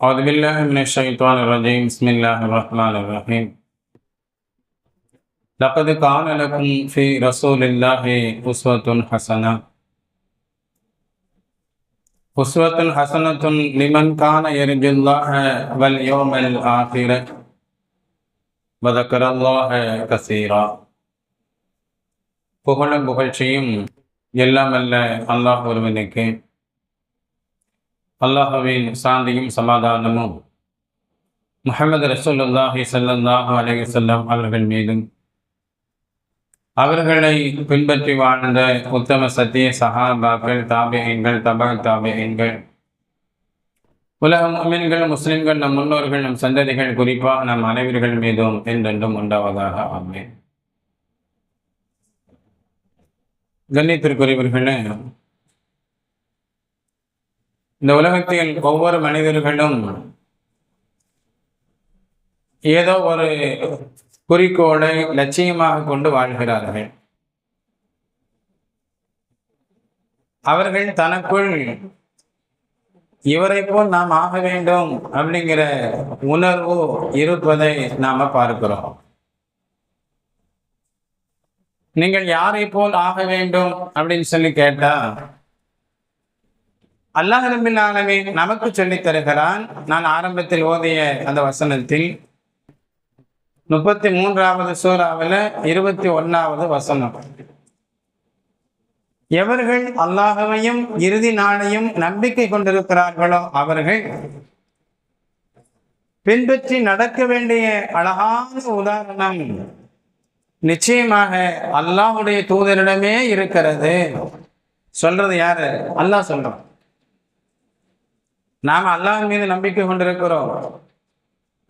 أعوذ بالله من الشيطان الرجيم بسم الله الرحمن الرحيم لقد كان لكم في رسول الله أسوة حسنة أسوة حسنة لمن كان يرجو الله واليوم الآخر وذكر الله كثيرا புகழும் புகழ்ச்சியும் எல்லாம் அல்ல அல்லாஹ் ஒருவனுக்கு அல்லாஹுவின் சாந்தியும் சமாதானமும் முகமது ரசூலுல்லாஹி சல்லாஹூ அலைஹி வஸல்லம் அவர்கள் மீதும் அவர்களை பின்பற்றி வாழ்ந்த உத்தம சத்திய சஹாபாக்கள் தாபியங்கள் தபால் தாபியங்கள் உலக மீன்கள் முஸ்லிம்கள் நம் முன்னோர்கள் நம் சந்ததிகள் குறிப்பாக நம் அனைவர்கள் மீதும் என்றென்றும் உண்டாவதாக ஆமேன். கண்ணியத்திற்குரியவர்களே இந்த உலகத்தில் ஒவ்வொரு மனிதர்களும் ஏதோ ஒரு குறிக்கோளை லட்சியமாக கொண்டு வாழ்கிறார்கள். அவர்கள் தனக்குள் இவரை போல் நாம் ஆக வேண்டும் அப்படிங்கிற உணர்வு இருப்பதை நாம பார்க்கிறோம். நீங்கள் யாரை போல் ஆக வேண்டும்? அப்படின்னு சொல்லி கேட்டா அல்லாஹ் ரபில் நமக்கு சொல்லித் தருகிறான். நான் ஆரம்பத்தில் ஓதிய அந்த வசனத்தில் முப்பத்தி மூன்றாவது சூறாவில் இருபத்தி ஒன்றாவது வசனம். எவர்கள் அல்லாஹவையும் இறுதி நாளையும் நம்பிக்கை கொண்டிருக்கிறார்களோ அவர்கள் பின்பற்றி நடக்க வேண்டிய அழகான உதாரணம் நிச்சயமாக அல்லாஹுடைய தூதரிடமே இருக்கிறது. சொல்றது யாரு? அல்லாஹ் சொல்றோம் நாம் அல்லாஹ் மீது நம்பிக்கை கொண்டிருக்கிறோம்.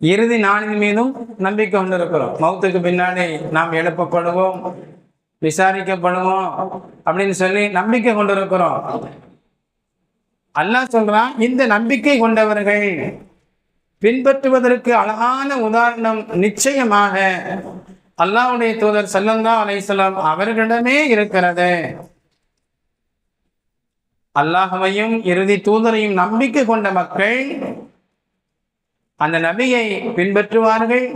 இறுதி நாளின் மீதும் நம்பிக்கை கொண்டிருக்கிறோம். மௌத்துக்கு பின்னாடி நாம் எழுப்பப்படுவோம் விசாரிக்கப்படுவோம் அப்படின்னு சொல்லி நம்பிக்கை கொண்டிருக்கிறோம். அல்லாஹ் சொல்றான் இந்த நம்பிக்கை கொண்டவர்கள் பின்பற்றுவதற்கு அழகான உதாரணம் நிச்சயமாக அல்லாஹ்வுடைய தூதர் சல்லல்லா அலைஹிஸ்ஸலாம் அவர்களிடமே இருக்கிறது. அல்லாஹவையும் இறுதி தூதரையும் நம்பிக்கை கொண்ட மக்கள் அந்த நபியை பின்பற்றுவார்கள்.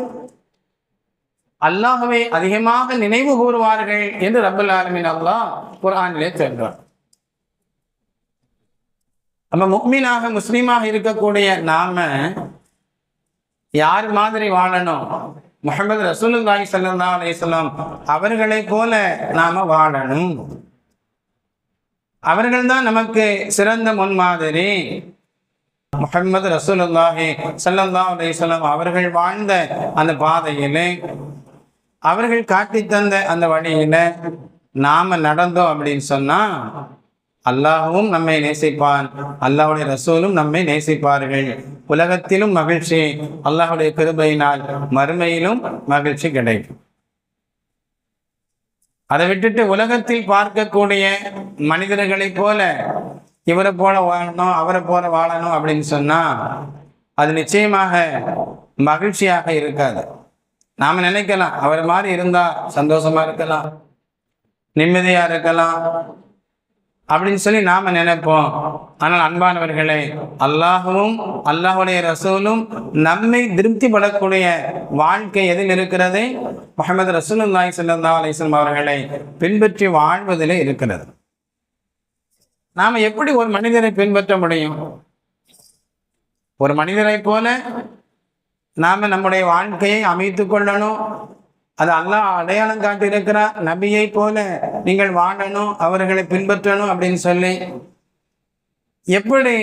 அல்லாஹவை அதிகமாக நினைவு கூறுவார்கள் என்று ரப்பல் ஆலமின் அல்லாஹ் குரானிலே சொல்றார் நம்ம முக்மீனாக முஸ்லீமாக இருக்கக்கூடிய நாம யார் மாதிரி வாழணும்? முகமது ரசூலுல்லாஹி சல்லா அலைஹி அவர்களை போல நாம வாழணும். அவர்கள்தான் நமக்கு சிறந்த முன்மாதிரி. முகமது ரசூலுல்லாஹி சல்லல்லா அலைஹி வஸல்லம் அவர்கள் வாழ்ந்த அந்த பாதையிலே அவர்கள் காட்டி தந்த அந்த வழியில நாம நடந்தோம் அப்படின்னு சொன்னா அல்லாஹும் நம்மை நேசிப்பான் அல்லாஹுடைய ரசூலும் நம்மை நேசிப்பார்கள். உலகத்திலும் மகிழ்ச்சி அல்லாஹுடைய கிருபையினால் மறுமையிலும் மகிழ்ச்சி கிடைக்கும். அதை விட்டுட்டு உலகத்தில் பார்க்கக்கூடிய மனிதர்களைப் போல இவரை போல வாழணும் அவரை போல வாழணும் அப்படின்னு சொன்னா அது நிச்சயமாக மகிழ்ச்சியாக இருக்காது. நாம நினைக்கலாம் அவர் மாதிரி இருந்தா சந்தோஷமா இருக்கலாம் நிம்மதியா இருக்கலாம் அப்படின்னு சொல்லி நாம நினைப்போம். ஆனால் அன்பானவர்களே அல்லாஹுவும் அல்லாஹுடைய ரசூலும் நம்மை திருப்திப்படக்கூடிய வாழ்க்கை எதில் இருக்கிறது? முகமது ரசூலுல்லாஹி ஸல்லல்லாஹு அலைஹி அவர்களை பின்பற்றி வாழ்வதில் இருக்கிறது. நாம எப்படி ஒரு மனிதரை பின்பற்ற முடியும்? ஒரு மனிதரை போல நாம நம்முடைய வாழ்க்கையை அமைத்து கொள்ளணும். அது அல்லாஹ் அடையாளம் காட்டியிருக்கிறார் நபியை போல நீங்கள் வாழணும் அவர்களை பின்பற்றணும் அப்படின்னு சொல்லி எப்படி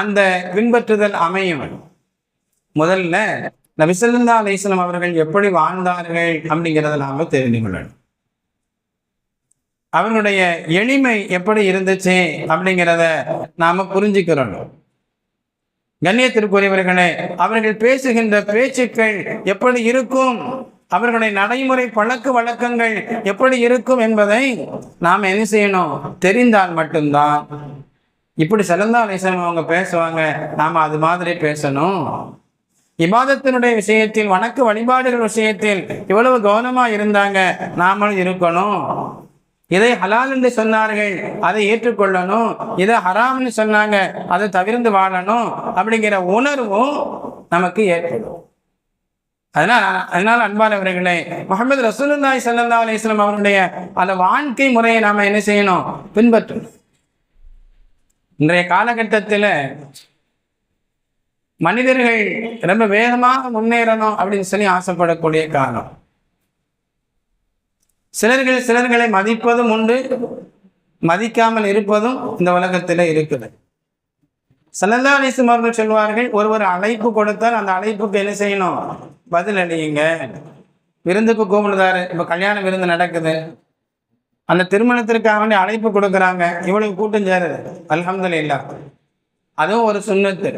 அந்த பின்பற்றுதல் அமையும்? முதல்ல நபிசல்லா ஸல்லல்லாஹு அவர்கள் எப்படி வாழ்ந்தார்கள் அப்படிங்கிறத நாம தெரிந்து கொள்ளணும். அவர்களுடைய எளிமை எப்படி இருந்துச்சு அப்படிங்கிறத நாம புரிஞ்சுக்கிறோம் கண்ணியத்திற்குரியவர்களே அவர்கள் பேசுகின்ற பேச்சுக்கள் எப்படி இருக்கும்? அவர்களுடைய நடைமுறை பழக்க வழக்கங்கள் எப்படி இருக்கும் என்பதை நாம் என்ன செய்யணும்? தெரிந்தால் மட்டும்தான். இப்படி சிறந்தா அவங்க பேசுவாங்க. நாம அது மாதிரி பேசணும். இபாதத்தினுடைய விஷயத்தில் வணக்க வழிபாடுகள் விஷயத்தில் இவ்வளவு கவனமா இருந்தாங்க. நாமளும் இருக்கணும். இதை ஹலால் என்று சொன்னார்கள். அதை ஏற்றுக்கொள்ளணும். இதை ஹராம்னு சொன்னாங்க. அதை தவிர்த்து வாழணும். அப்படிங்கிற உணர்வும் நமக்கு ஏற்படும். அதனால் அதனால் அன்பானவர்களே முகமது ரசூலுல்லாய் சல்லா அலிஸ்லாம் அவருடைய அந்த வாழ்க்கை முறையை நாம என்ன செய்யணும்? பின்பற்றணும். இன்றைய காலகட்டத்தில் மனிதர்கள் ரொம்ப வேகமாக முன்னேறணும் அப்படின்னு சொல்லி ஆசைப்படக்கூடிய காலம். சிலர்கள் சிலர்களை மதிப்பதும் உண்டு மதிக்காமல் இருப்பதும் இந்த உலகத்தில் இருக்குது. சல்லல்லா அலிஸ்லம் அவர்கள் சொல்வார்கள் ஒருவர் அழைப்பு கொடுத்தால் அந்த அழைப்புக்கு என்ன செய்யணும்? பதில் அளியுங்க. விருந்துக்கு கூப்பிடுதாரு இப்போ கல்யாண விருந்து நடக்குது. அந்த திருமணத்திற்காக வேண்டி அழைப்பு கொடுக்குறாங்க. இவ்வளவு கூட்டம் சேருது. இல்லா அதுவும் ஒரு சுண்ணத்து.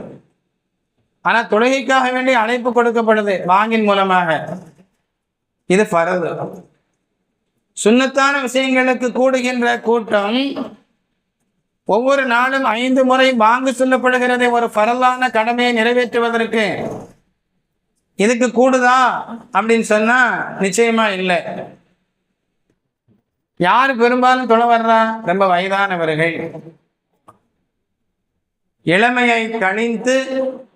ஆனால் தொழுகைக்காக வேண்டி அழைப்பு கொடுக்கப்படுது வாங்கின் மூலமாக. இது பரது சுண்ணத்தான விஷயங்களுக்கு கூடுகின்ற கூட்டம் ஒவ்வொரு நாளும் ஐந்து முறை வாங்கு சொல்லப்படுகிறது ஒரு பரலான கடமையை நிறைவேற்றுவதற்கு இதுக்கு கூடுதா அப்படின்னு சொன்னா நிச்சயமா இல்லை. யார் பெரும்பாலும் தொலை வர்றா? ரொம்ப வயதானவர்கள். இளமையை கணித்து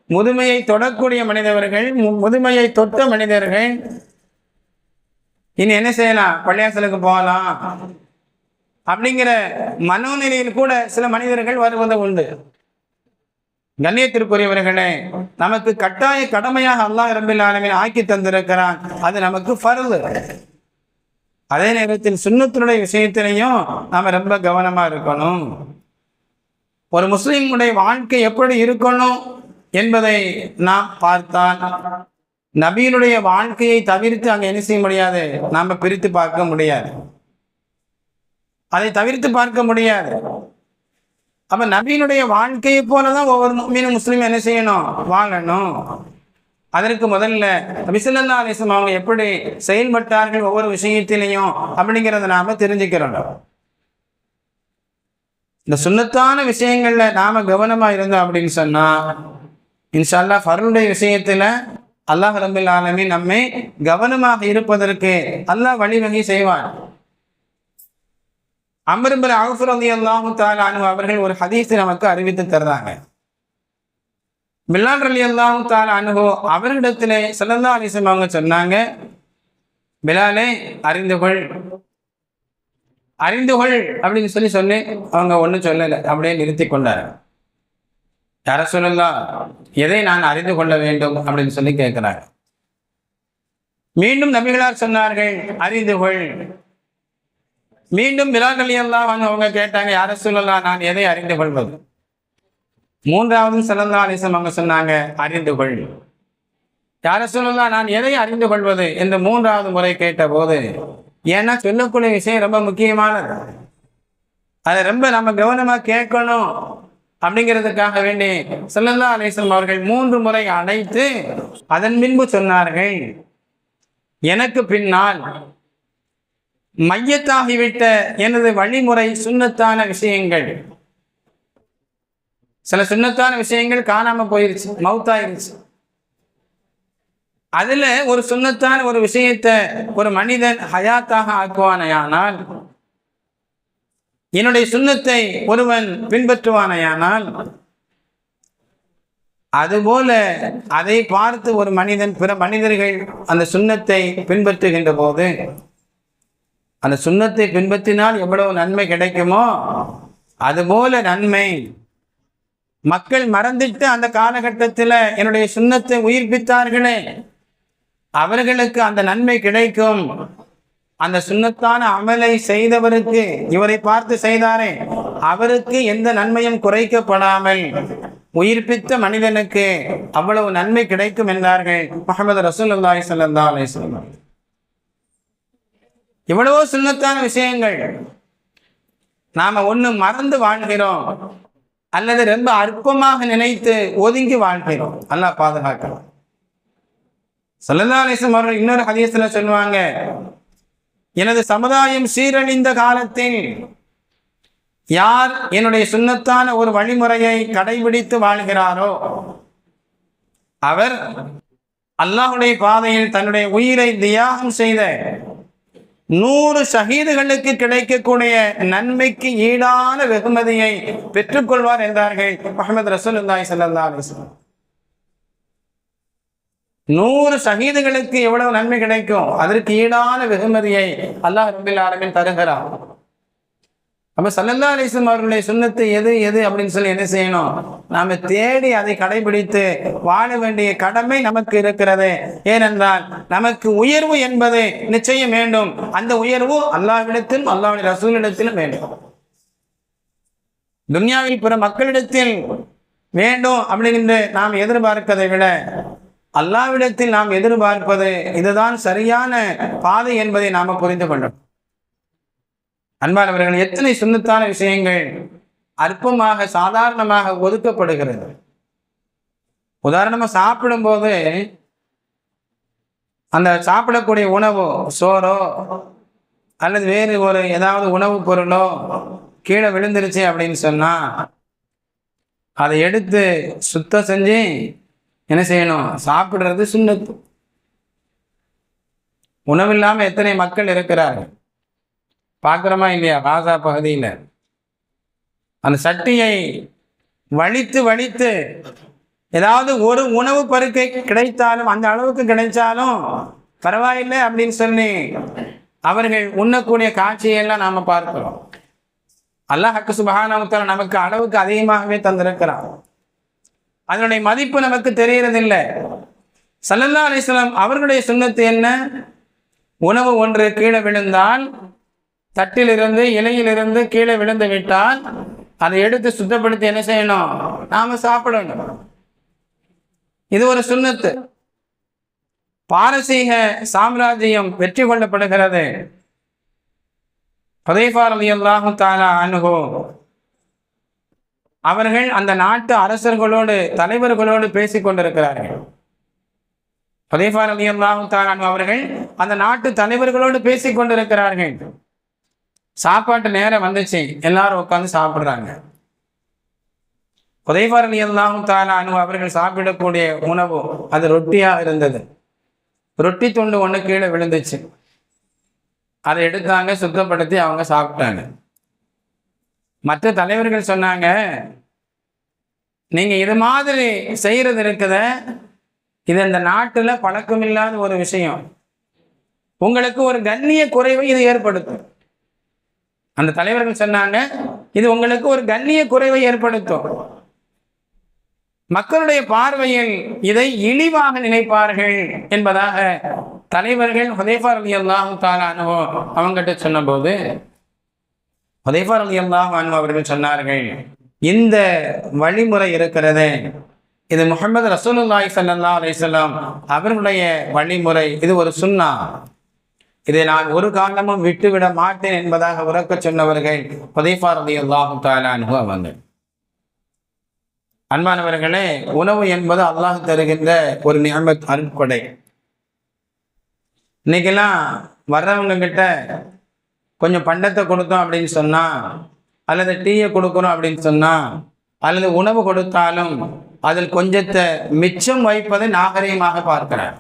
முதுமையை தொடக்கூடிய மனிதவர்கள் முதுமையை தொட்ட மனிதர்கள். இனி என்ன செய்யலாம்? பள்ளியாசலுக்கு போகலாம். அப்படிங்கிற மனோநிலையில் கூட சில மனிதர்கள் வருவது உண்டு. கண்ணியத்திற்குரியவர்களே நமக்கு கட்டாய கடமையாக அல்லாஹ் ரபில் ஆக்கி தந்திருக்கிறான். அது நமக்கு பருது அதே நேரத்தில் சுண்ணத்தினுடைய விஷயத்திலையும் நாம ரொம்ப கவனமா இருக்கணும். ஒரு முஸ்லீமுடைய வாழ்க்கை எப்படி இருக்கணும் என்பதை நாம் பார்த்தால் நபியினுடைய வாழ்க்கையை தவிர்த்து அங்க என்ன செய்ய முடியாது? நாம பிரித்து பார்க்க முடியாது. அதை தவிர்த்து பார்க்க முடியாது. அப்ப நபியினுடைய வாழ்க்கையை போலதான் ஒவ்வொரு மீனும் முஸ்லீம் என்ன செய்யணும்? வாழணும். அதற்கு முதல்ல நபிசல்லா அலிஸ்லாம் அவங்க எப்படி செயல்பட்டார்கள் ஒவ்வொரு விஷயத்திலையும் அப்படிங்கிறத நாம தெரிஞ்சுக்கிறோம் இந்த சுண்ணத்தான விஷயங்கள்ல நாம கவனமா இருந்தோம் அப்படின்னு சொன்னா இன்ஷால்லா ஃபருடைய விஷயத்துல அல்லாஹ் ரபில் ஆலமி நம்மை கவனமாக இருப்பதற்கு அல்லாஹ் வழிவகை செய்வான். அமரும்பர் அகஃபர் அலி அல்லாஹு தாலானு அவர்கள் ஒரு ஹதீஸை நமக்கு அறிவித்து தர்றாங்க. பில்லால் அலி அல்லாஹு தாலானுகோ அவர்களிடத்திலே சிலந்தா அலிசம் அவங்க சொன்னாங்க பிலாலே அறிந்து கொள். அறிந்து கொள். அப்படின்னு சொல்லி சொல்லி அவங்க ஒன்றும் சொல்லலை. அப்படியே நிறுத்தி கொண்டார் யார சொல்லலாம் எதை நான் அறிந்து கொள்ள வேண்டும்? அப்படின்னு சொல்லி கேட்கிறாங்க மீண்டும் நபிகளார் சொன்னார்கள் அறிந்து கொள். மீண்டும் பிலால் அலி அல்லாஹ் அவங்க கேட்டாங்க யார சொல்லலாம் நான் எதை அறிந்து கொள்வது? மூன்றாவது சிலந்தா அலிசம் அவங்க சொன்னாங்க அறிந்து கொள். யார சொல்லலாம் நான் எதை அறிந்து கொள்வது? என்று மூன்றாவது முறை கேட்டபோது ஏன்னா சொல்லக்கூடிய விஷயம் ரொம்ப முக்கியமானது. அதை ரொம்ப நம்ம கவனமா கேட்கணும் அப்படிங்கிறதுக்காக வேண்டி சல்லல்லா அலிசம் அவர்கள் மூன்று முறை அழைத்து அதன் பின்பு சொன்னார்கள் எனக்கு பின்னால் மையத்தாகிவிட்ட எனது வழிமுறை சுண்ணத்தான விஷயங்கள். சில சுண்ணத்தான விஷயங்கள் காணாம போயிருச்சு மவுத்தாயிருச்சு. அதுல ஒரு சுண்ணத்தான ஒரு விஷயத்தை ஒரு மனிதன் ஹயாத்தாக ஆக்குவானையானால் என்னுடைய சுண்ணத்தை ஒருவன் பின்பற்றுவானையானால் அதுபோல அதை பார்த்து ஒரு மனிதன் பிற மனிதர்கள் அந்த சுண்ணத்தை பின்பற்றுகின்ற போது அந்த சுண்ணத்தை பின்பற்றினால் எவ்வளவு நன்மை கிடைக்குமோ அதுபோல நன்மை. மக்கள் மறந்துட்டு அந்த காலகட்டத்தில் என்னுடைய சுண்ணத்தை உயிர்ப்பித்தார்களே அவர்களுக்கு அந்த நன்மை கிடைக்கும். அந்த சுண்ணத்தான அமலை செய்தவருக்கு இவரை பார்த்து செய்தாரே அவருக்கு எந்த நன்மையும் குறைக்கப்படாமல் உயிர்ப்பித்த மனிதனுக்கு அவ்வளவு நன்மை கிடைக்கும் என்றார்கள் முகமது ரசூலுல்லாஹி ஸல்லல்லாஹு அலைஹி வஸல்லம். இவ்வளவோ சுண்ணத்தான விஷயங்கள். நாம ஒண்ணு மறந்து வாழ்கிறோம். அல்லது ரொம்ப அற்பமாக நினைத்து ஒதுங்கி வாழ்கிறோம். அல்லாஹ் பாதுகாக்கிறோம் சல்லல்லா அலிஸ்லம் அவர்கள் இன்னொரு ஹதீஸ்ல சொல்லுவாங்க. எனது சமுதாயம் சீரழிந்த காலத்தில் யார் என்னுடைய சுண்ணத்தான ஒரு வழிமுறையை கடைபிடித்து வாழ்கிறாரோ அவர் அல்லாஹுடைய பாதையில் தன்னுடைய உயிரை தியாகம் செய்த நூறு ஷஹீதுகளுக்கு கிடைக்கக்கூடிய நன்மைக்கு ஈடான வெகுமதியை பெற்றுக்கொள்வார் என்றார்கள் முகமது ரசூலுல்லாஹி ஸல்லல்லாஹு அலைஹி நூறு ஷஹீதுகளுக்கு எவ்வளவு நன்மை கிடைக்கும்? அதற்கு ஈடான வெகுமதியை அல்லாஹ் ரபில் ஆலமின் தருகிறான். அப்போ சல்லல்லா அலிஸ்லம் அவர்களுடைய சுண்ணத்து எது எது அப்படின்னு சொல்லி என்ன செய்யணும்? நாம தேடி அதை கடைபிடித்து வாழ வேண்டிய கடமை நமக்கு இருக்கிறது. ஏனென்றால் நமக்கு உயர்வு என்பது நிச்சயம் வேண்டும். அந்த உயர்வு அல்லாவிடத்திலும் அல்லாவுடைய ரசூலிடத்திலும் வேண்டும். துன்யாவில் பிற மக்களிடத்தில் வேண்டும் அப்படின்னு நாம் எதிர்பார்ப்பதை விட அல்லாவிடத்தில் நாம் எதிர்பார்ப்பது இதுதான் சரியான பாதை என்பதை நாம் புரிந்து கொண்டோம் அன்பானவர்கள் எத்தனை சுண்ணத்தான விஷயங்கள் அற்பமாக சாதாரணமாக ஒதுக்கப்படுகிறது. உதாரணமா சாப்பிடும்போது அந்த சாப்பிடக்கூடிய உணவோ சோறோ அல்லது வேறு ஒரு ஏதாவது உணவுப் பொருளோ கீழே விழுந்துருச்சு அப்படின்னு சொன்னா அதை எடுத்து சுத்தம் செஞ்சு என்ன செய்யணும்? சாப்பிடுறது சுண்ணத்து. உணவில்லாம எத்தனை மக்கள் இருக்கிறார்கள்? பார்க்குறோமா இல்லையா? காசா பகுதியில். அந்த சட்டியை வலித்து வலித்து ஏதாவது ஒரு உணவு பருக்கை கிடைத்தாலும் அந்த அளவுக்கு கிடைச்சாலும் பரவாயில்லை அப்படின்னு சொல்லி அவர்கள் உண்ணக்கூடிய காட்சியெல்லாம் நாம பார்க்கிறோம். அல்லாஹ் சுபஹானவத்தால நமக்கு அளவுக்கு அதிகமாகவே தந்திருக்கிறான். அதனுடைய மதிப்பு நமக்கு தெரியறதில்லை சல்லல்லா அலிஸ்லாம் அவர்களுடைய சுண்ணத்து என்ன? உணவு ஒன்று கீழே விழுந்தால் தட்டிலிருந்து இலையிலிருந்து கீழே விழுந்து விட்டால் அதை எடுத்து சுத்தப்படுத்தி என்ன செய்யணும்? நாம சாப்பிடணும். இது ஒரு சுண்ணத்து. பாரசீக சாம்ராஜ்யம் வெற்றி கொள்ளப்படுகிறது. பதைஃபார் அலி தாலா அனுகோ அவர்கள் அந்த நாட்டு அரசர்களோடு தலைவர்களோடு பேசிக் கொண்டிருக்கிறார்கள். பதைஃபார் அலி அவர்கள் அந்த நாட்டு தலைவர்களோடு பேசிக் கொண்டிருக்கிறார்கள். சாப்பாட்டு நேரம் வந்துச்சு. எல்லாரும் உட்காந்து சாப்பிடுறாங்க. புதைவார் அலி தான அவர்கள் சாப்பிடக்கூடிய உணவு அது ரொட்டியா இருந்தது. ரொட்டி துண்டு ஒன்று கீழே விழுந்துச்சு. அதை எடுத்தாங்க சுத்தப்படுத்தி அவங்க சாப்பிட்டாங்க. மற்ற தலைவர்கள் சொன்னாங்க நீங்க இது மாதிரி செய்யறது இருக்குத. இது இந்த நாட்டுல பழக்கமில்லாத ஒரு விஷயம். உங்களுக்கு ஒரு கண்ணிய குறைவை இது ஏற்படுத்தும். அந்த தலைவர்கள் சொன்னாங்க இது உங்களுக்கு ஒரு கண்ணிய குறைவை ஏற்படுத்தும். மக்களுடைய பார்வையில் இதை இழிவாக நினைப்பார்கள் என்பதாக தலைவர்கள் ஹுதைஃபார் அலி அல்லாஹு தாலானோ அவங்ககிட்ட சொன்னபோது ஹுதைஃபார் அலி அல்லாஹ் அவர்கள் சொன்னார்கள் இந்த வழிமுறை இருக்கிறது. இது முகமது ரசூலுல்லாஹி சல்லா அலைஹி அவர்களுடைய வழிமுறை இது ஒரு சுன்னா. இதை நான் ஒரு காலமும் விட்டுவிட மாட்டேன் என்பதாக உறக்க சொன்னவர்கள் ஹுதைஃபார் அலி அல்லாஹு தாலானு அவங்க அன்பானவர்களே உணவு என்பது அல்லாஹ் தருகின்ற ஒரு நியமத் அருட்கொடை. இன்னைக்கெல்லாம் வர்றவங்க கிட்ட கொஞ்சம் பண்டத்தை கொடுத்தோம் அப்படின்னு சொன்னா அல்லது டீயை கொடுக்கணும் அப்படின்னு சொன்னா அல்லது உணவு கொடுத்தாலும் அதில் கொஞ்சத்தை மிச்சம் வைப்பதை நாகரீகமாக பார்க்கிறார்.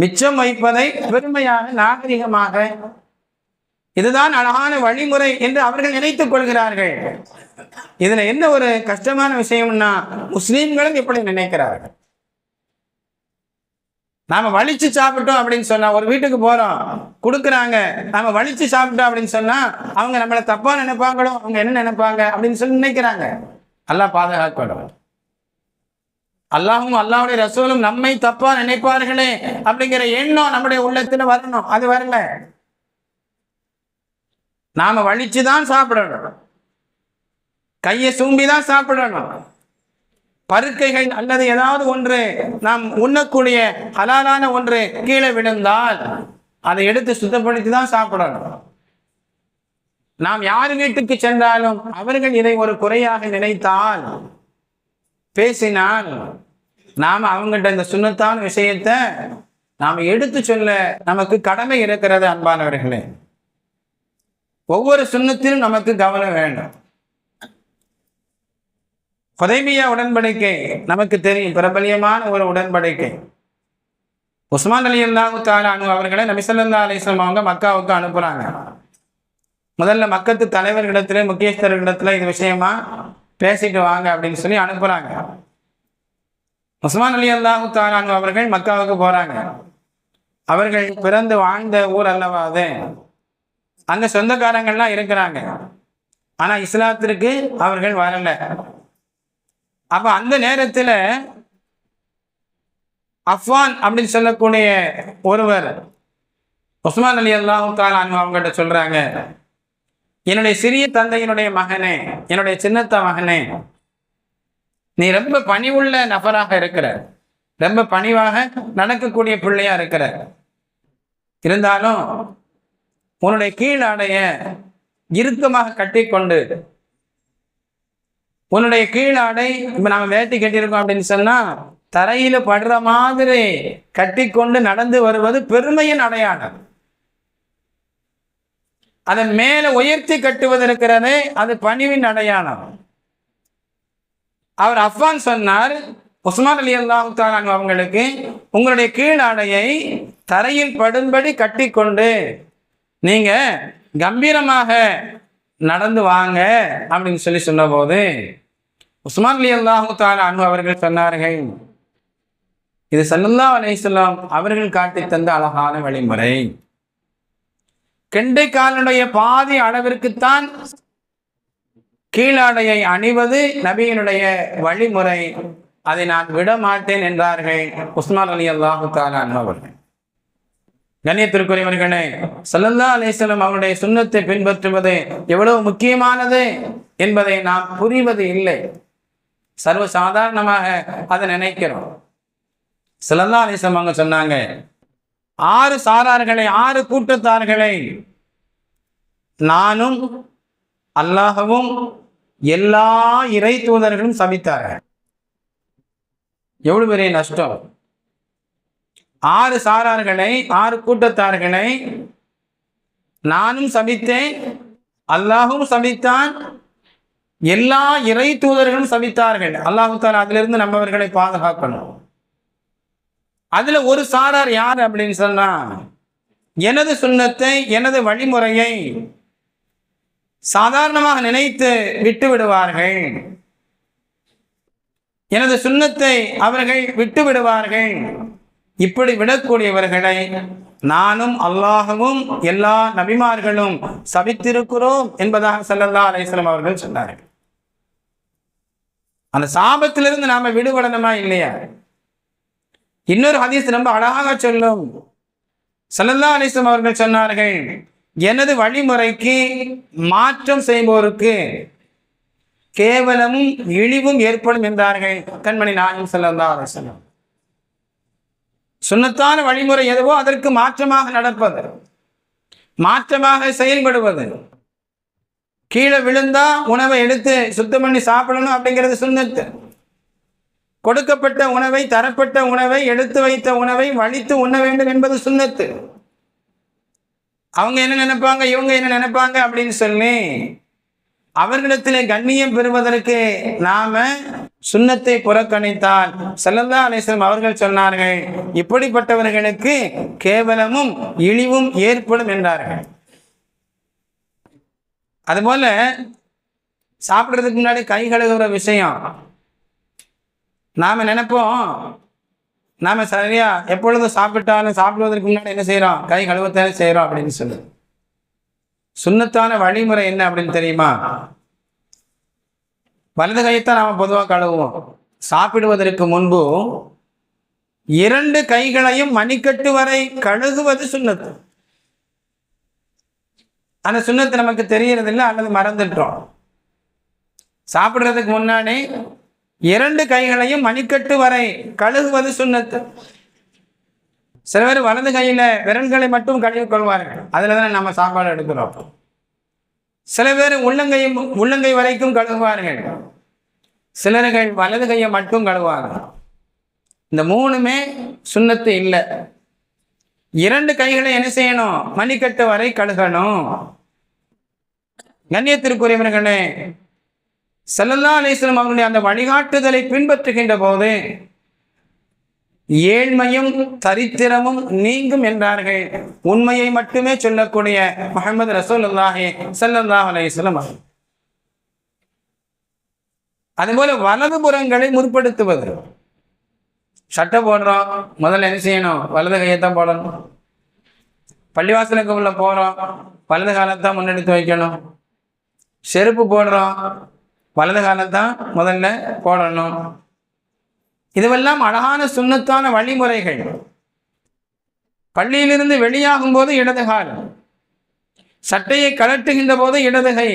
மிச்சம் வைப்பதை பெருமையாக நாகரிகமாக. இதுதான் அழகான வழிமுறை என்று அவர்கள் நினைத்துக் கொள்கிறார்கள். இதுல என்ன ஒரு கஷ்டமான விஷயம்னா முஸ்லீம்களும் இப்படி நினைக்கிறார்கள். நாம வலிச்சு சாப்பிட்டோம் அப்படின்னு சொன்னா ஒரு வீட்டுக்கு போறோம் கொடுக்குறாங்க நாம வலிச்சு சாப்பிட்டோம் அப்படின்னு சொன்னா அவங்க நம்மளை தப்பா நினைப்பாங்களோ அவங்க என்ன நினைப்பாங்க அப்படின்னு சொல்லி நினைக்கிறாங்க. நல்லா பாதுகாக்கணும். அல்லாஹும் அல்லாவுடைய ரசூலும் நம்மை தப்பா நினைப்பார்களே அப்படிங்கிற எண்ணம் நம்முடைய உள்ளத்துல வரணும். அது வரல. நாம வலிச்சுதான் சாப்பிடணும். கையை சூம்பி தான் சாப்பிடணும். பருக்கைகள் அல்லது ஏதாவது ஒன்று நாம் உண்ணக்கூடிய ஹலாலான ஒன்று கீழே விழுந்தால் அதை எடுத்து சுத்தப்படுத்தி தான் சாப்பிடணும். நாம் யார் வீட்டுக்கு சென்றாலும் அவர்கள் இதை ஒரு குறையாக நினைத்தால் பேசினால் நாம் அவங்கள்ட்ட இந்த சுண்ணத்தான விஷயத்தை நாம் எடுத்து சொல்ல நமக்கு கடமை இருக்கிறது அன்பானவர்களே. ஒவ்வொரு சுண்ணத்திலும் நமக்கு கவனம் வேண்டும். புதைமியா உடன்படிக்கை நமக்கு தெரியும். பிரபலியமான ஒரு உடன்படிக்கை. உஸ்மான் அலி அல்லாஹு தாலானு அவர்களை நபிசல்லா அலிஸ்லாம் அவங்க மக்காவுக்கு அனுப்புறாங்க. முதல்ல மக்கத்து தலைவர்களிடத்துல முக்கியஸ்தர்களிடத்துல இது விஷயமா பேசிட்டு வாங்க அப்படின்னு சொல்லி அனுப்புறாங்க. உஸ்மான் அலி அல்லாஹு தாலானு அவர்கள் மக்காவுக்கு போறாங்க. அவர்கள் பிறந்து வாழ்ந்த ஊர் அல்லவா அது? அங்க சொந்தக்காரங்கள்லாம் இருக்கிறாங்க. ஆனா இஸ்லாத்திற்கு அவர்கள் வரல. அப்ப அந்த நேரத்துல அஃப்வான் அப்படின்னு சொல்லக்கூடிய ஒருவர் உஸ்மான் அலி அல்லாஹு தாலானு அவங்ககிட்ட சொல்றாங்க. என்னுடைய சிறிய தந்தையினுடைய மகனே என்னுடைய சின்னத்த மகனே நீ ரொம்ப பணிவுள்ள நபராக இருக்கிற ரொம்ப பணிவாக நடக்கக்கூடிய பிள்ளையா இருக்கிற. இருந்தாலும் உன்னுடைய கீழ் ஆடைய இறுக்கமாக கட்டிக்கொண்டு உன்னுடைய கீழ் ஆடை இப்ப நாம வேட்டி கட்டியிருக்கோம் அப்படின்னு சொன்னா தரையில படுற மாதிரி கட்டிக்கொண்டு நடந்து வருவது பெருமையின் அடையாளம். அதை மேல உயர்த்தி கட்டுவது இருக்கிறதே அது பணிவின் அடையாளம். அவர் அஃபான் சொன்னார் உஸ்மான் அலி அல்லாஹு அவங்களுக்கு உங்களுடைய கீழ் ஆடையை தரையில் படும்படி கட்டிக்கொண்டு நீங்க கம்பீரமாக நடந்து வாங்க அப்படின்னு சொல்லி சொன்னபோது உஸ்மான் அலி அல்லாஹு அன்பு அவர்கள் சொன்னார்கள் இது சல்லல்லா அலிஸ்லாம் அவர்கள் காட்டி தந்த அழகான வழிமுறை. கெண்டை பாதி அளவிற்குத்தான் கீழாடையை அணிவது நபியினுடைய வழிமுறை. அதை நான் விட மாட்டேன் என்றார்கள் உஸ்மான் அலி அல்லாஹு தாலான் அவர்கள். கண்ணியத்திற்குரியவர்களே சல்லல்லா அலிஸ்லம் அவருடைய சுண்ணத்தை பின்பற்றுவது எவ்வளவு முக்கியமானது என்பதை நாம் புரிவது இல்லை. சர்வ சாதாரணமாக அதை நினைக்கிறோம். சல்லல்லா அலிஸ்லம் அவங்க சொன்னாங்க ஆறு சாரார்களை ஆறு கூட்டத்தார்களை நானும் அல்லாஹவும் எல்லா இறை தூதர்களும் சபித்தார எவ்வளவு பெரிய நஷ்டம்? ஆறு சாரார்களை ஆறு கூட்டத்தார்களை நானும் சபித்தேன் அல்லாஹும் சபித்தான் எல்லா இறை தூதர்களும் சபித்தார்கள். அல்லாஹு தாலா அதிலிருந்து நம்மவர்களை பாதுகாக்கணும். அதுல ஒரு சாரார் யார் அப்படின்னு சொன்னா எனது சுண்ணத்தை எனது வழிமுறையை சாதாரணமாக நினைத்து விட்டு விடுவார்கள் எனது சுண்ணத்தை அவர்கள் விட்டு விடுவார்கள் இப்படி விடக்கூடியவர்களை நானும் அல்லாஹவும் எல்லா நபிமார்களும் சபித்திருக்கிறோம் என்பதாக சல்லல்லா அலிஸ்லாம் அவர்கள் சொன்னார்கள். அந்த சாபத்திலிருந்து நாம விடுபடணுமா இல்லையா? இன்னொரு ஹதீஸ் ரொம்ப அழகாக சொல்லும். சல்லல்லா அலிஸ்லாம் அவர்கள் சொன்னார்கள் எனது வழிமுறைக்கு மாற்றம் செய்வோருக்கு கேவலமும் இழிவும் ஏற்படும் என்றார்கள். கண்மணி நாயம் சல்லல்லா அலிஸ்லாம் சுண்ணத்தான வழிமுறை எதுவோ அதற்கு மாற்றமாக நடப்பது மாற்றமாக செயல்படுவது. கீழே விழுந்தா உணவை எடுத்து சுத்தம் பண்ணி சாப்பிடணும் அப்படிங்கிறது சுண்ணத்து. கொடுக்கப்பட்ட உணவை தரப்பட்ட உணவை எடுத்து வைத்த உணவை வலித்து உண்ண வேண்டும் என்பது சுண்ணத்து. அவங்க என்ன நினைப்பாங்க இவங்க என்ன நினைப்பாங்க அப்படின்னு சொல்லி அவர்களிடத்தில் கண்ணியம் பெறுவதற்கு நாம சுண்ணத்தை புறக்கணித்தால் செல்லல்லா அலிஸ்லம் அவர்கள் சொன்னார்கள் இப்படிப்பட்டவர்களுக்கு கேவலமும் இழிவும் ஏற்படும் என்றார்கள். அதுபோல சாப்பிட்றதுக்கு முன்னாடி கை கழுகுற விஷயம். நாம நினைப்போம் நாம சரியா எப்பொழுதும் சாப்பிட்டாலும் சாப்பிடுவதற்கு முன்னாடி என்ன செய்யறோம் கை கழுவத்தானே செய்யறோம் அப்படின்னு சொல்லுது சுண்ணத்தான வழிமுறை என்ன அப்படின்னு தெரியுமா? வலது கையைத்தான் நாம பொதுவாக கழுவுவோம். சாப்பிடுவதற்கு முன்பு இரண்டு கைகளையும் மணிக்கட்டு வரை கழுகுவது சுண்ணத்து. அந்த சுண்ணத்து நமக்கு தெரியறதில்லை அல்லது மறந்துட்டோம். சாப்பிடுறதுக்கு முன்னாடி இரண்டு கைகளையும் மணிக்கட்டு வரை கழுகுவது சுண்ணத்து. சில பேர் வலது கையில விரல்களை மட்டும் கழுவி கொள்வார்கள். அதில் தானே நம்ம சாப்பாடு எடுக்கிறோம். சில பேர் உள்ளங்கையும் உள்ளங்கை வரைக்கும் கழுவுவார்கள் சிலர்கள் வலது கையை மட்டும் கழுவார்கள். இந்த மூணுமே சுண்ணத்து இல்லை. இரண்டு கைகளை என்ன செய்யணும்? மணிக்கட்டு வரை கழுகணும். கண்ணியத்திற்குரியவர்களே செல்லல்லா அலிஸ்லம் அவருடைய அந்த வழிகாட்டுதலை பின்பற்றுகின்ற போது ஏழ்மையும் தரித்திரமும் நீங்கும் என்றார்கள். உண்மையை மட்டுமே சொல்லக்கூடிய முகமது ரசூலுல்லாஹி ஸல்லல்லாஹு அலைஹி வஸல்லம் அதுபோல வலது புறங்களை முற்படுத்துவது. சட்டை போடுறோம் முதல்ல என்ன செய்யணும்? வலது கையைத்தான் போடணும். பள்ளிவாசலுக்கு உள்ள போறோம் வலது காலத்தான் முன்னெடுத்து வைக்கணும். செருப்பு போடுறோம் வலது காலத்தான் முதல்ல போடணும். இதுவெல்லாம் அழகான சுண்ணத்தான வழிமுறைகள். பள்ளியிலிருந்து வெளியாகும் போது இடது கால். சட்டையை கழட்டுகின்ற போது இடதுகை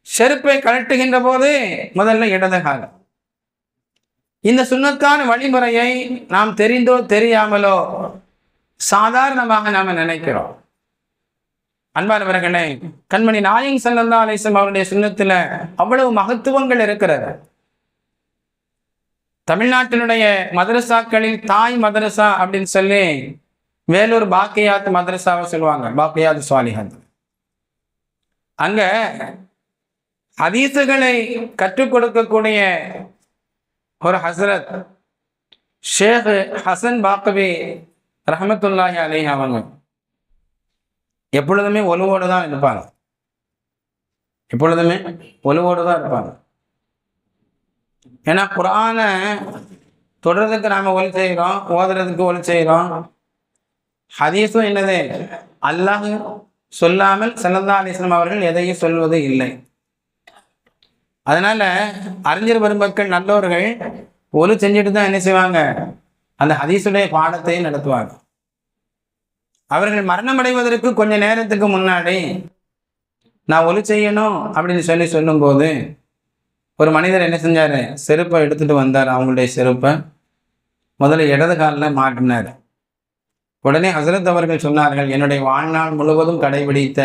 செருப்பை கழட்டுகின்ற போது முதல்ல இடது கால். இந்த சுண்ணத்தான வழிமுறையை நாம் தெரிந்தோ தெரியாமலோ சாதாரணமாக நாம் நினைக்கிறோம். அன்பானவர்களே கண்மணி நாயங் சல்லல்லா அலிஸ்லாம் அவருடைய சுண்ணத்துல அவ்வளவு மகத்துவங்கள் இருக்கிறது. தமிழ்நாட்டினுடைய மதரசாக்களில் தாய் மதரசா அப்படின்னு சொல்லி வேலூர் பாக்கியாத் மதரசாவை சொல்லுவாங்க பாக்கியாத் சுவாலிஹத் அங்க ஹதீசுகளை கற்றுக் கொடுக்கக்கூடிய ஒரு ஹசரத் ஷேக் ஹசன் பாக்கவி ரஹமத்துல்லாஹி அலைஹி அவங்க எப்பொழுதுமே ஒலுவோடு தான் இருப்பாங்க. எப்பொழுதுமே ஒலுவோடு தான் இருப்பாங்க. ஏன்னா குரானை தொடர்றதுக்கு நாம் ஒலி செய்கிறோம் ஓதுறதுக்கு ஒலி செய்கிறோம் ஹதீஸும் என்னது? அல்லாஹ் சொல்லாமல் சல்லல்லா அலிஸ்லாம் அவர்கள் எதையும் சொல்வது இல்லை. அதனால அறிஞர் பெருமக்கள் நல்லவர்கள் ஒலு செஞ்சுட்டு தான் என்ன செய்வாங்க? அந்த ஹதீஸுடைய பாடத்தையும் நடத்துவாங்க. அவர்கள் மரணமடைவதற்கு கொஞ்ச நேரத்துக்கு முன்னாடி நான் ஒலி செய்யணும் அப்படின்னு சொல்லி சொல்லும்போது ஒரு மனிதர் என்ன செஞ்சார்? செருப்பை எடுத்துட்டு வந்தார். அவங்களுடைய செருப்பை முதல்ல இடது காலில் மாட்டினார். உடனே ஹசரத் அவர்கள் சொன்னார்கள் என்னுடைய வாழ்நாள் முழுவதும் கடைபிடித்த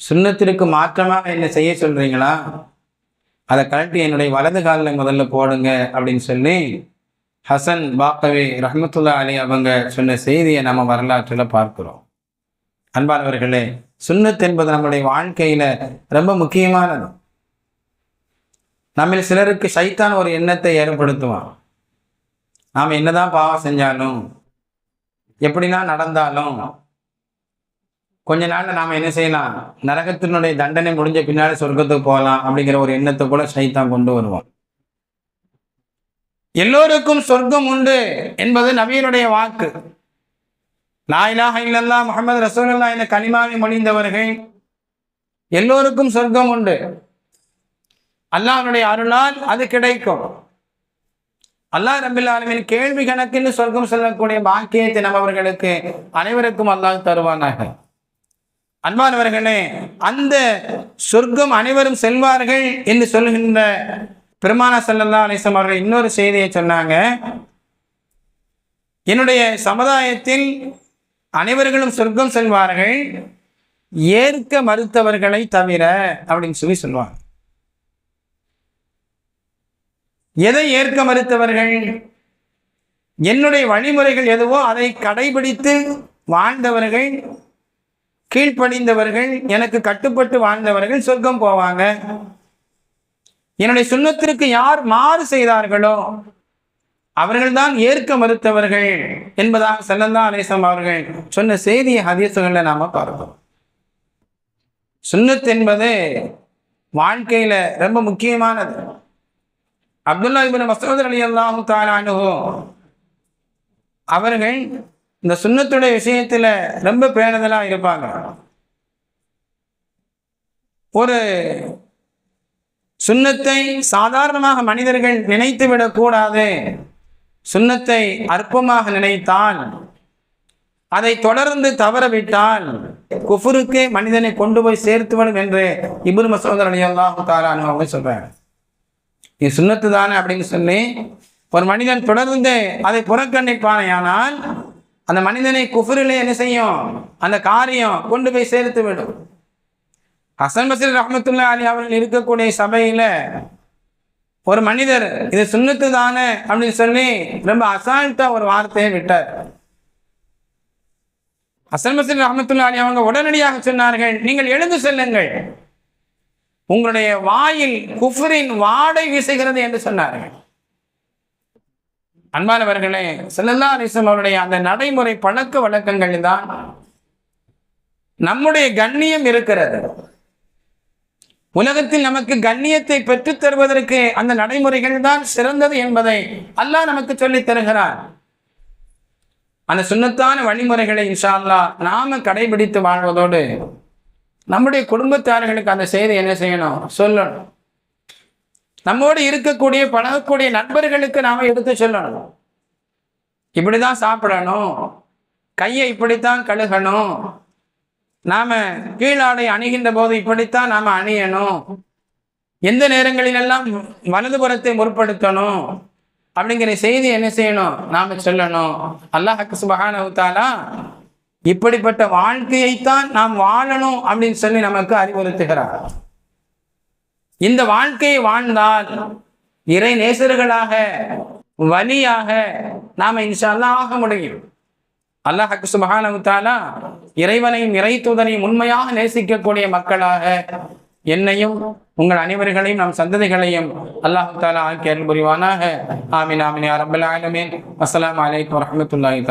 சுண்ணத்திற்கு மாற்றமாக என்ன செய்ய சொல்கிறீங்களா அதை கழட்டி என்னுடைய வலது காலில் முதல்ல போடுங்க அப்படின்னு சொல்லி ஹசன் பாக்கவி ரஹமத்துல்லா அலி அவங்க சொன்ன செய்தியை நம்ம வரலாற்றில் பார்க்கிறோம். அன்பானவர்களே சுண்ணத் என்பது நம்முடைய வாழ்க்கையில ரொம்ப முக்கியமானது. நம்மில் சிலருக்கு சைத்தான் ஒரு எண்ணத்தை ஏற்படுத்துவான். நாம் என்னதான் பாவம் செஞ்சாலும் எப்படின்னா நடந்தாலும் கொஞ்ச நாள்ல நாம என்ன செய்யலாம்? நரகத்தினுடைய தண்டனை முடிஞ்ச பின்னாடி சொர்க்கத்துக்கு போகலாம் அப்படிங்கிற ஒரு எண்ணத்தை கூட சைத்தான் கொண்டு வருவான். எல்லோருக்கும் சொர்க்கம் உண்டு என்பது நபியினுடைய வாக்கு. லா இல்லல்லா முகமது ரசூல்லா என்ற கனிமாவை மொழிந்தவர்கள் எல்லோருக்கும் சொர்க்கம் உண்டு. அல்லாஹனுடைய அருளால் அது கிடைக்கும். அல்லாஹ் ரபில் ஆலமின் கேள்வி கணக்கில் சொர்க்கம் செல்லக்கூடிய பாக்கியத்தை நம்ம அவர்களுக்கு அனைவருக்கும் அல்லாஹ் தருவானாக. அன்பானவர்களே அந்த சொர்க்கம் அனைவரும் செல்வார்கள் என்று சொல்கின்ற பெருமான செல்லந்தா அலிசம் அவர்கள் இன்னொரு செய்தியை சொன்னாங்க. என்னுடைய சமுதாயத்தில் அனைவர்களும் சொர்க்கம் செல்வார்கள் ஏற்க மறுத்தவர்களை தவிர அப்படின்னு சொல்லி சொல்லுவாங்க. எதை ஏற்க மறுத்தவர்கள்? என்னுடைய வழிமுறைகள் எதுவோ அதை கடைபிடித்து வாழ்ந்தவர்கள் கீழ்ப்படிந்தவர்கள் எனக்கு கட்டுப்பட்டு வாழ்ந்தவர்கள் சொர்க்கம் போவாங்க. என்னுடைய சுண்ணத்திற்கு யார் மாறு செய்தார்களோ அவர்கள்தான் ஏற்க மறுத்தவர்கள் என்பதாக செல்லந்தா அலேசம் அவர்கள் சொன்ன செய்தியை ஹதீசுகளை நாம பார்த்தோம் சுண்ணத் என்பது வாழ்க்கையில ரொம்ப முக்கியமானது. அப்துல்லா இபின் மசூத் அலி அல்லாஹு தாலானுகோ அவர்கள் இந்த சுண்ணத்துடைய விஷயத்துல ரொம்ப பேணுதலா இருப்பாங்க. ஒரு சுண்ணத்தை சாதாரணமாக மனிதர்கள் நினைத்து விடக்கூடாது சுண்ணத்தை அற்பமாக நினைத்தால் அதை தொடர்ந்து தவறவிட்டால் குஃபுருக்கு மனிதனை கொண்டு போய் சேர்த்துவிடும் என்று இபுல் மசோதர் அலி அல்லாஹு தாலானு அவங்க சொல்றாங்க இது சுண்ணத்து தானே அப்படின்னு சொல்லி ஒரு மனிதன் தொடர்ந்து அதை புறக்கணிப்பானையானால் அந்த மனிதனை குஃபுரிலே என்ன செய்யும்? அந்த காரியம் கொண்டு போய் சேர்த்து விடும். ஹசன் பசீர் ரஹமத்துல்லா அலி அவர்கள் இருக்கக்கூடிய சபையில ஒரு மனிதர் இது சுண்ணத்து தானே அப்படின்னு சொல்லி ரொம்ப அசால்ட்டா ஒரு வார்த்தையை விட்டார். ஹசன் பசீர் ரஹமத்துல்லா அலி அவங்க உடனடியாக சொன்னார்கள் நீங்கள் எழுந்து செல்லுங்கள். உங்களுடைய வாயில் குஃபரின் வாடை வீசுகிறது என்று சொன்னார்கள். அன்பானவர்களே செல்லல்லா அலிஸ்லாம் அவருடைய அந்த நடைமுறை பழக்க வழக்கங்கள் தான் நம்முடைய கண்ணியம் இருக்கிறது. உலகத்தில் நமக்கு கண்ணியத்தை பெற்றுத் தருவதற்கு அந்த நடைமுறைகள் தான் சிறந்தது என்பதை அல்லாஹ் நமக்கு சொல்லித் தருகிறார். அந்த சுண்ணத்தான வழிமுறைகளை இன்ஷா நாம கடைபிடித்து வாழ்வதோடு நம்முடைய குடும்பத்தார்களுக்கு அந்த செய்தி என்ன செய்யணும்? சொல்லணும். நம்மோடு இருக்கக்கூடிய பழகக்கூடிய நண்பர்களுக்கு நாம எடுத்து சொல்லணும். இப்படிதான் சாப்பிடணும். கையை இப்படித்தான் கழுகணும். நாம கீழாடை அணுகின்ற போது இப்படித்தான் நாம அணியணும். எந்த நேரங்களிலெல்லாம் வலதுபுறத்தை முற்படுத்தணும்? அப்படிங்கிற செய்தி என்ன செய்யணும்? நாம சொல்லணும். அல்லாஹ் சுபஹானஹு இப்படிப்பட்ட வாழ்க்கையைத்தான் நாம் வாழணும் அப்படின்னு சொல்லி நமக்கு அறிவுறுத்துகிறார். இந்த வாழ்க்கையை வாழ்ந்தால் இறை நேசர்களாக வலியாக நாம இன்ஷா அல்லாஹ் ஆக முடியும். அல்லாஹ் சுபஹானஹு இறைவனையும் இறை தூதனையும் உண்மையாக நேசிக்கக்கூடிய மக்களாக என்னையும் உங்கள் அனைவர்களையும் நம் சந்ததிகளையும் அல்லாஹ் தாலா ஆக்கி அருள் புரிவானாக. ஆமீன் ஆமின் யா ரப்பல் ஆலமீன். அஸ்ஸலாமு அலைக்கும் வரஹ்மத்துல்லாஹி